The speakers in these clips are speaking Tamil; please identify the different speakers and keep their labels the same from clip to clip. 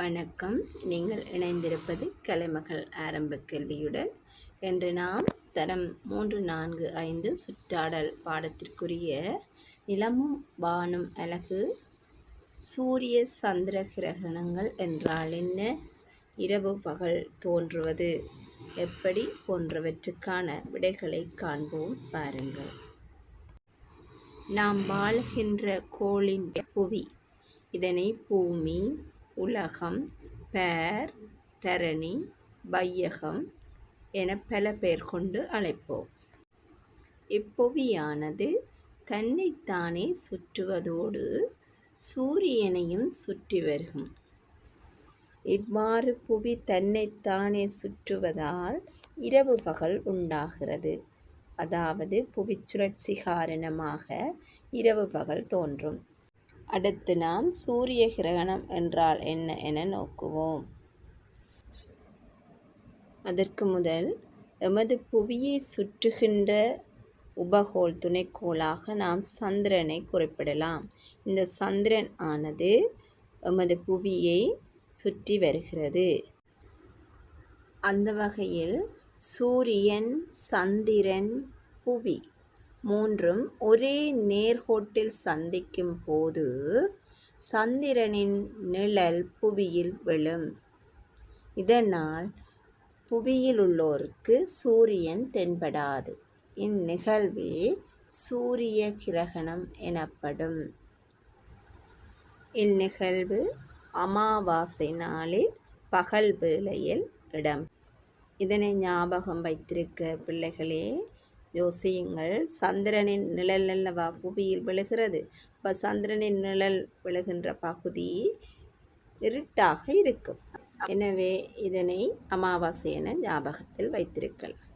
Speaker 1: வணக்கம். நீங்கள் இணைந்திருப்பது கலைமகள் ஆரம்ப கல்வியுடன். என்று நாம் தரம் மூன்று நான்கு ஐந்து சுற்றாடல் பாடத்திற்குரிய நிலமும் வானும் அழகு சூரிய சந்திர கிரகணங்கள் என்றால் என்ன? இரவு பகல் தோன்றுவது. எப்படி? போன்றவற்றுக்கான விடைகளை காண்போம். பாருங்கள். நாம் வாழ்கின்ற கோளின் புவி. இதனை பூமி உலகம் பேர் தரணி வையகம் என பல பெயர் கொண்டு அழைப்போம். இப்புவியானது தன்னைத்தானே சுற்றுவதோடு சூரியனையும் சுற்றி வருகும். இவ்வாறு புவி தன்னைத்தானே சுற்றுவதால் இரவு பகல் உண்டாகிறது. அதாவது புவிச்சுழற்சி காரணமாக இரவு பகல் தோன்றும். அடுத்து நாம் சூரிய கிரகணம் என்றால் என்ன என நோக்குவோம். அதற்கு முதல் எமது புவியை சுற்றுகின்ற உபகோல் துணைக்கோளாக நாம் சந்திரனை குறிப்பிடலாம். இந்த சந்திரன் ஆனது எமது புவியை சுற்றி வருகிறது. அந்த வகையில் சூரியன் சந்திரன் புவி மூன்றும் ஒரே நேர்கோட்டில் சந்திக்கும் போது சந்திரனின் நிழல் புவியில் விழும். இதனால் புவியில் உள்ளோருக்கு சூரியன் தென்படாது. இந்நிகழ்வே சூரிய கிரகணம் எனப்படும். இந்நிகழ்வு அமாவாசை நாளில் பகல் வேளையில் இடம். இதனை ஞாபகம் வைத்திருக்க பிள்ளைகளே யோசியுங்கள். சந்திரனின் நிழல் அல்லவா? புவியில் விழுகிறது. இப்போ சந்திரனின் நிழல் விழுகின்ற பகுதி இருட்டாக இருக்கும். எனவே இதனை அமாவாசை என ஞாபகத்தில் வைத்திருக்கலாம்.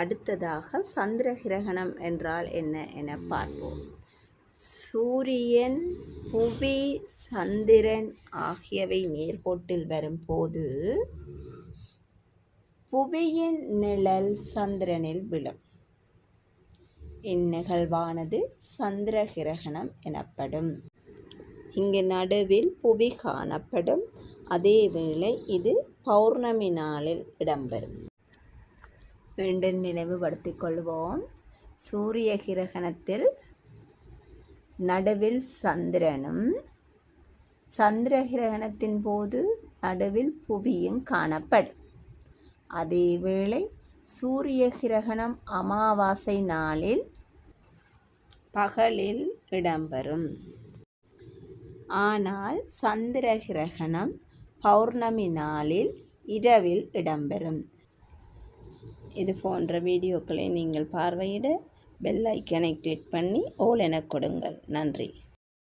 Speaker 1: அடுத்ததாக சந்திர கிரகணம் என்றால் என்ன என பார்ப்போம். சூரியன் புவி சந்திரன் ஆகியவை நேர்கோட்டில் வரும்போது புவியின் நிழல் சந்திரனில் விழும். இந்நிகழ்வானது சந்திர கிரகணம் எனப்படும். இங்கு நடுவில் புவி காணப்படும். அதேவேளை இது பௌர்ணமி நாளில் இடம்பெறும். மீண்டும் நினைவுபடுத்திக் கொள்வோம். சூரிய கிரகணத்தில் நடுவில் சந்திரனும் சந்திர கிரகணத்தின் போது நடுவில் புவியும் காணப்படும். அதேவேளை சூரிய கிரகணம் அமாவாசை நாளில் பகலில் இடம்பெறும். ஆனால் சந்திர கிரகணம் பௌர்ணமி நாளில் இரவில் இடம்பெறும். இது போன்ற வீடியோக்களை நீங்கள் பார்வையிட பெல் ஐக்கனை கிளிக் பண்ணி ஓல் என கொடுங்கள். நன்றி.